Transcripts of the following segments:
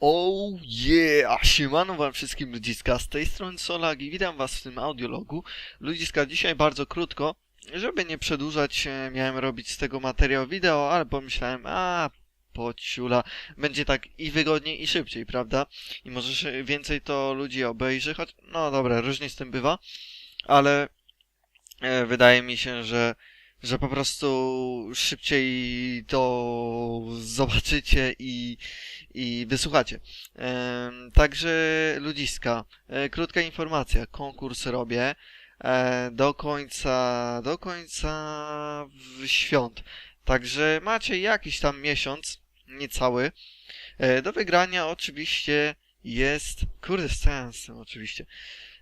Oh yeah! Siemano wam wszystkim ludziska, z tej strony Solak i witam was w tym audiologu. Ludziska, dzisiaj bardzo krótko, żeby nie przedłużać, e, miałem robić z tego materiał wideo, ale pomyślałem, a pociula, będzie tak i wygodniej i szybciej, prawda? I może więcej to ludzi obejrzy, choć, no dobra, różnie z tym bywa, ale e, wydaje mi się, że że po prostu szybciej to zobaczycie i, i wysłuchacie. Em, Także ludziska, e, krótka informacja, konkurs robię e, do końca, do końca świąt. Także macie jakiś tam miesiąc, niecały. E, Do wygrania oczywiście jest, kurde, z sensem oczywiście.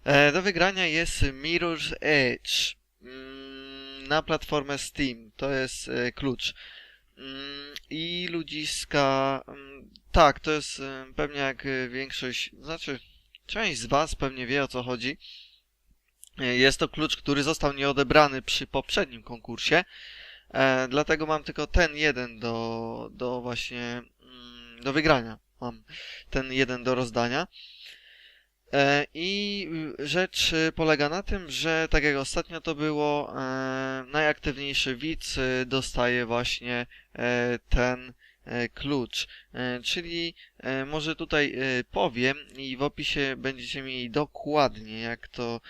E, Do wygrania jest Mirror's Edge mm, na platformę Steam. To jest e, klucz. Mm, I ludziska. mm, Tak, to jest e, pewnie jak e, większość, znaczy część z Was pewnie wie o co chodzi. E, Jest to klucz, który został nieodebrany przy poprzednim konkursie. E, dlatego mam tylko ten jeden do, do właśnie mm, do wygrania. Mam ten jeden do rozdania. E, I y, rzecz y, polega na tym, że tak jak ostatnio to było, e, najaktywniejszy widz y, dostaje właśnie e, ten klucz. Czyli może tutaj powiem i w opisie będziecie mieli dokładnie jak to,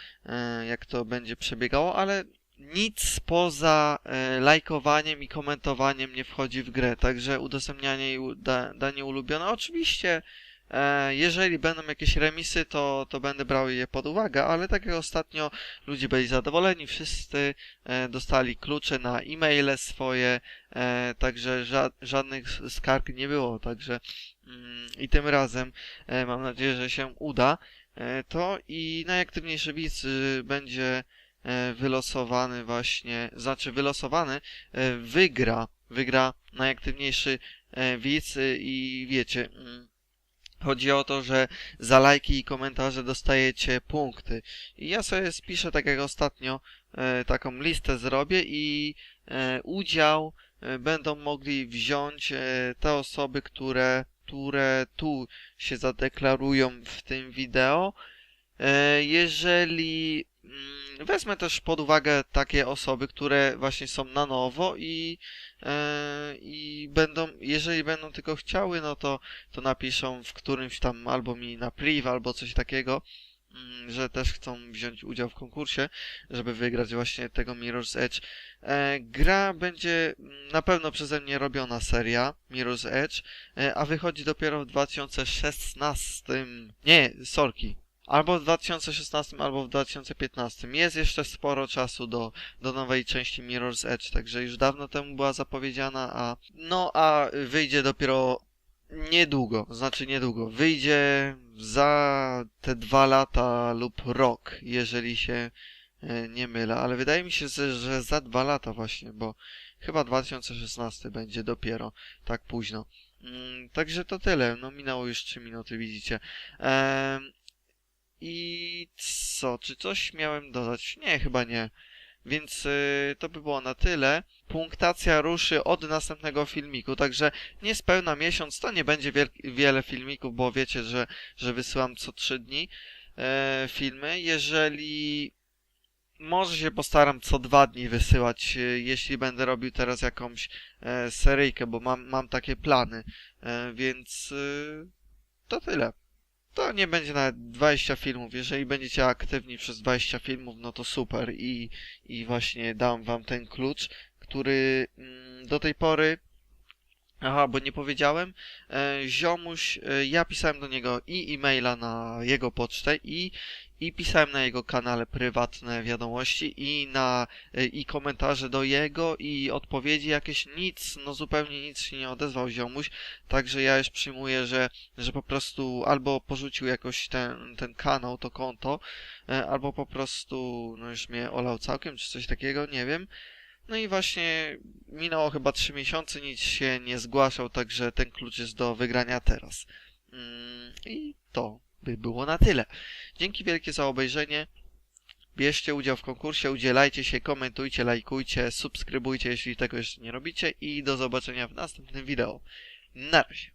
jak to będzie przebiegało, ale nic poza lajkowaniem i komentowaniem nie wchodzi w grę, także udostępnianie i danie ulubione. Oczywiście Jeżeli będą jakieś remisy, to, to będę brał je pod uwagę, ale tak jak ostatnio ludzie byli zadowoleni, wszyscy e, dostali klucze na e-maile swoje, e, także ża żadnych skarg nie było, także mm, i tym razem e, mam nadzieję, że się uda e, to i najaktywniejszy widz y, będzie e, wylosowany właśnie, znaczy wylosowany, e, wygra, wygra najaktywniejszy e, widz y, i wiecie, mm, Chodzi o to, że za lajki i komentarze dostajecie punkty. I ja sobie spiszę tak jak ostatnio e, taką listę zrobię i e, udział e, będą mogli wziąć te osoby, które, które tu się zadeklarują w tym wideo. Jeżeli wezmę też pod uwagę takie osoby, które właśnie są na nowo i, e, i będą, jeżeli będą tylko chciały, no to to napiszą w którymś tam albo mi na priv, albo coś takiego, mm, że też chcą wziąć udział w konkursie, żeby wygrać właśnie tego Mirror's Edge. E, gra będzie mm, na pewno przeze mnie robiona seria Mirror's Edge, e, a wychodzi dopiero w 2016. Nie, sorki. Albo w 2016, albo w 2015. Jest jeszcze sporo czasu do, do nowej części Mirror's Edge, także już dawno temu była zapowiedziana, a no a wyjdzie dopiero Niedługo, znaczy niedługo. Wyjdzie za te dwa lata lub rok, jeżeli się e, nie mylę, ale wydaje mi się, że za dwa lata właśnie, bo chyba 2016 będzie dopiero tak późno. Mm, Także to tyle. No minęło już 3 minuty, widzicie. Em, I co? Czy coś miałem dodać? Nie, chyba nie. Więc y, to by było na tyle. Punktacja ruszy od następnego filmiku, także niespełna miesiąc to nie będzie wiel- wiele filmików, bo wiecie, że, że wysyłam co trzy dni e, filmy. Jeżeli może się postaram co dwa dni wysyłać, e, jeśli będę robił teraz jakąś e, seryjkę, bo mam, mam takie plany, więc e, to tyle. To nie będzie nawet 20 filmów. Jeżeli będziecie aktywni przez 20 filmów, no to super i, i właśnie dam wam ten klucz, który mm, do tej pory Aha, bo nie powiedziałem. E, ziomuś, e, ja pisałem do niego i e-maila na jego pocztę i, i pisałem na jego kanale prywatne wiadomości i na e, i komentarze do jego i odpowiedzi jakieś nic, no zupełnie nic się nie odezwał ziomuś, także ja już przyjmuję, że, że po prostu albo porzucił jakoś ten, ten kanał, to konto, e, albo po prostu no już mnie olał całkiem, czy coś takiego, nie wiem. No i właśnie minęło chyba 3 miesiące, nic się nie zgłaszał, także ten klucz jest do wygrania teraz. Mm, I to by było na tyle. Dzięki wielkie za obejrzenie. Bierzcie udział w konkursie, udzielajcie się, komentujcie, lajkujcie, subskrybujcie, jeśli tego jeszcze nie robicie i do zobaczenia w następnym wideo. Na razie.